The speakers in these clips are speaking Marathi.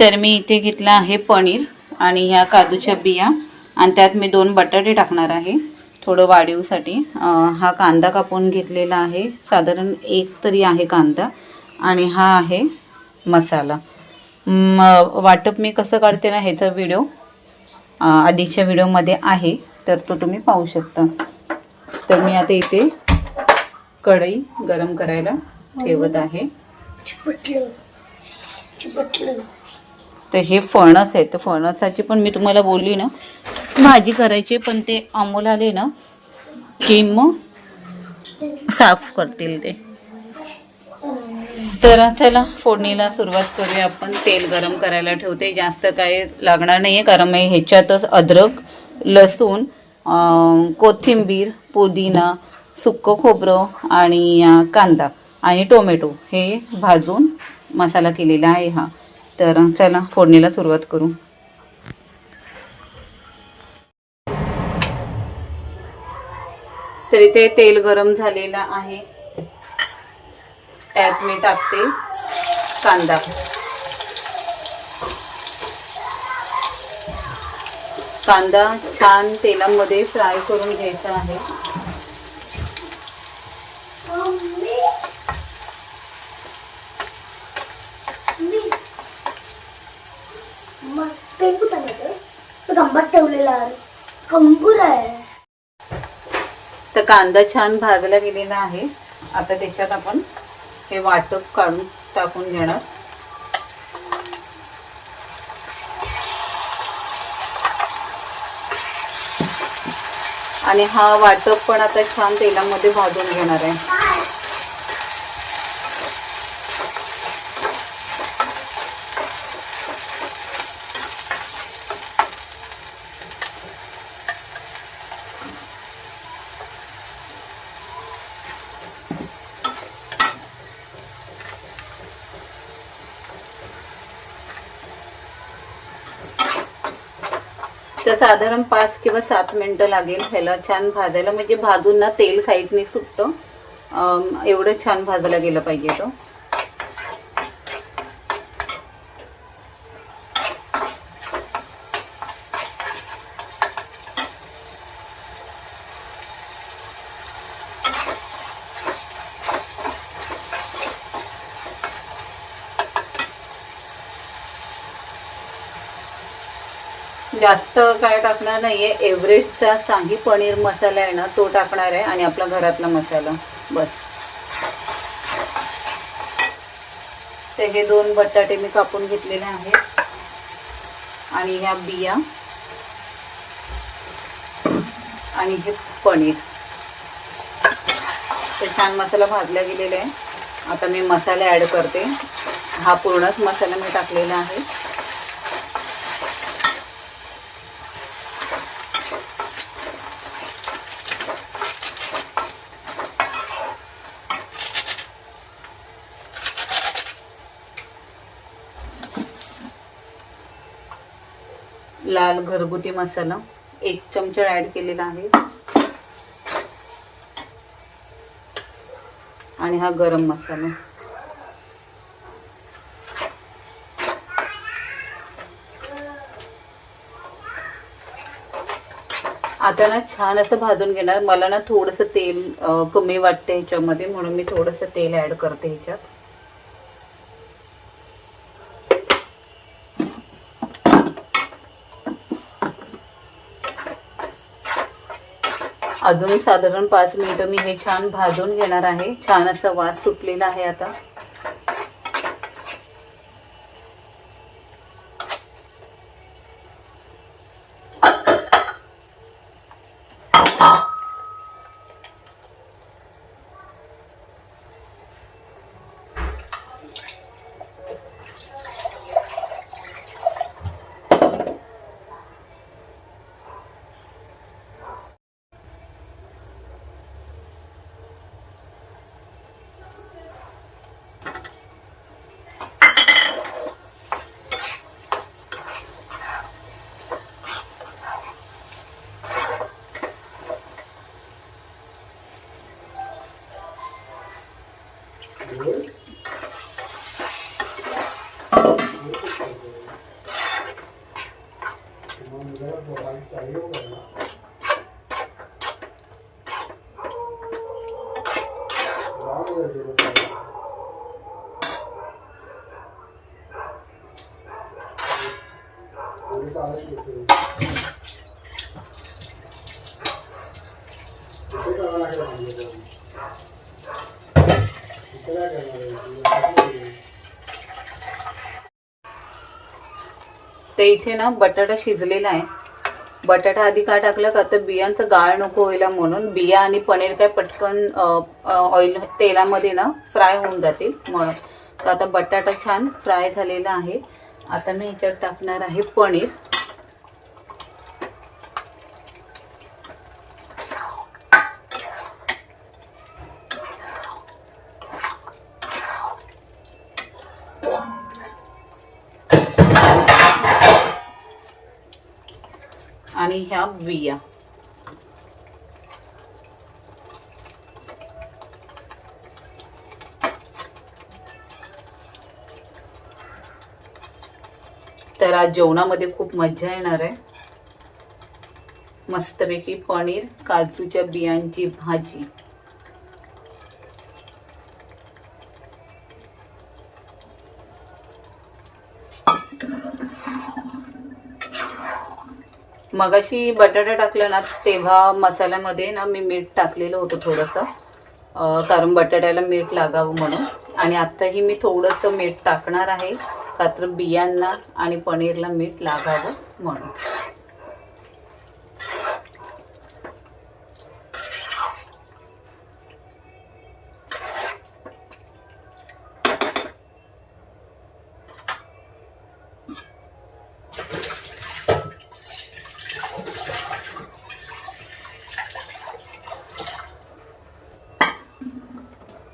तर मी इथे घेतलं आहे पनीर आणि ह्या काजूच्या बिया. आणि त्यात मी दोन बटाटे टाकणार आहे. थोडं वाढीवसाठी. हा कांदा कापून घेतलेला आहे. साधारण एक तरी आहे कांदा. आणि हा आहे मसाला. म, वाटप मी कसं काढते ना ह्याचा व्हिडिओ आधीच्या व्हिडिओमध्ये आहे. तर तो तुम्ही पाहू शकता. तर मी आता इथे कढई गरम करायला ठेवत आहे. चिपटलं चिपटलं तर हे फणस आहे तर फणसाची पण मी तुम्हाला बोलली ना भाजी करायची पण ते अमोल आले ना की मग साफ करतील ते. तर चला फोडणीला सुरुवात करूया आपण. तेल गरम करायला ठेवते. जास्त काय लागणार नाहीये कारण मी ह्याच्यातच अद्रक लसूण कोथिंबीर पुदिना सुक्क खोबरं आणि कांदा आणि टोमॅटो हे भाजून मसाला केलेला आहे हा. तर चला फोडणीला सुरुवात करू. तर इथे तेल गरम झालेलं आहे. त्यात मी टाकते कांदा. कांदा छान तेलामध्ये फ्राय करून घ्यायचा आहे. मग पेंगू ठेवलेला कंबूर आहे. तर कांदा छान भाजला गेलेला आहे. आता त्याच्यात आपण हे वाटप काढून टाकून घेणार. आणि हा वाटप पण आता छान तेलामध्ये भाजून घेणार आहे. तर साधारण पाच किंवा सात मिनटं लागेल ह्याला छान भाजायला. म्हणजे भाजून ना तेल साईडने सुटतं. एवढं छान भाजला गेलं पाहिजे तो. जास्त काय टाकणार नाही आहे एव्हरेजचा सांगी पनीर मसाला आहे ना तो टाकणार आहे आणि आपला घरातला मसाला. बस. ते हे दोन बटाटे मी कापून घेतलेले आहेत. आणि ह्या बिया. आणि हे पनीर. ते छान मसाला भाजला गेलेला आहे. आता मी मसाला ॲड करते. हा पूर्णच मसाला मी टाकलेला आहे. लाल घरगुती मसाला. एक चमचा ऍड केलेला आहे. आणि हा गरम मसाला. आता ना छान असं भाजून घेणार. मला ना थोडंसं तेल कमी वाटतं ह्याच्यामध्ये म्हणून मी थोडंसं तेल ऍड करते ह्याच्यात. अजून साधारण पाच मिनिटं मी हे छान भाजून घेणार आहे. छान असा वास सुटलेला आहे आता. ते इथे ना बटाटा शिजलेला आहे. बटाटा आधी का टाकला का तर बियांचं गाळ नको व्हायला म्हणून बिया आणि पनीर काय पटकन ऑइल तेलामध्ये ना फ्राय होऊन जातील म्हणून. तर आता बटाटा छान फ्राय झालेला आहे. आता मी ह्याच्यात टाकणार आहे पनीर. आणि ह्या बिया. तर आज जेवणामध्ये खूप मज्जा येणार आहे. मस्तपैकी पनीर काजूच्या बियांची भाजी. मगाशी बटाटा टाकलं ना तेव्हा मसाल्यामध्ये ना मी मीठ टाकलेलं होतं थोडंसं. कारण बटाट्याला मीठ लागावं म्हणून. आणि आत्ताही मी थोडंसं मीठ टाकणार आहे. का तर बियांना आणि पनीरला मीठ लागावं म्हणून.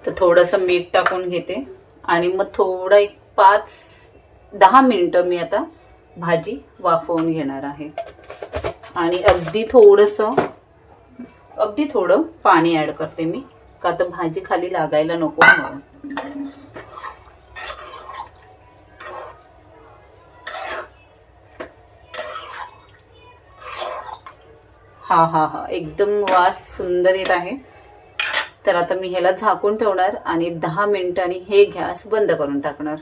तर थोडंसं मीठ टाकून घेते. आणि मग थोडं एक पाच दहा मिनटं मी आता भाजी वाफवून घेणार आहे. आणि अगदी थोडंसं अगदी थोडं पाणी ॲड करते मी का तर भाजी खाली लागायला नको म्हणून. हा हा हा. एकदम वास सुंदर येत आहे. तर आता मी ह्याला झाकून ठेवणार आणि दहा मिनिटांनी हे गॅस बंद करून टाकणार.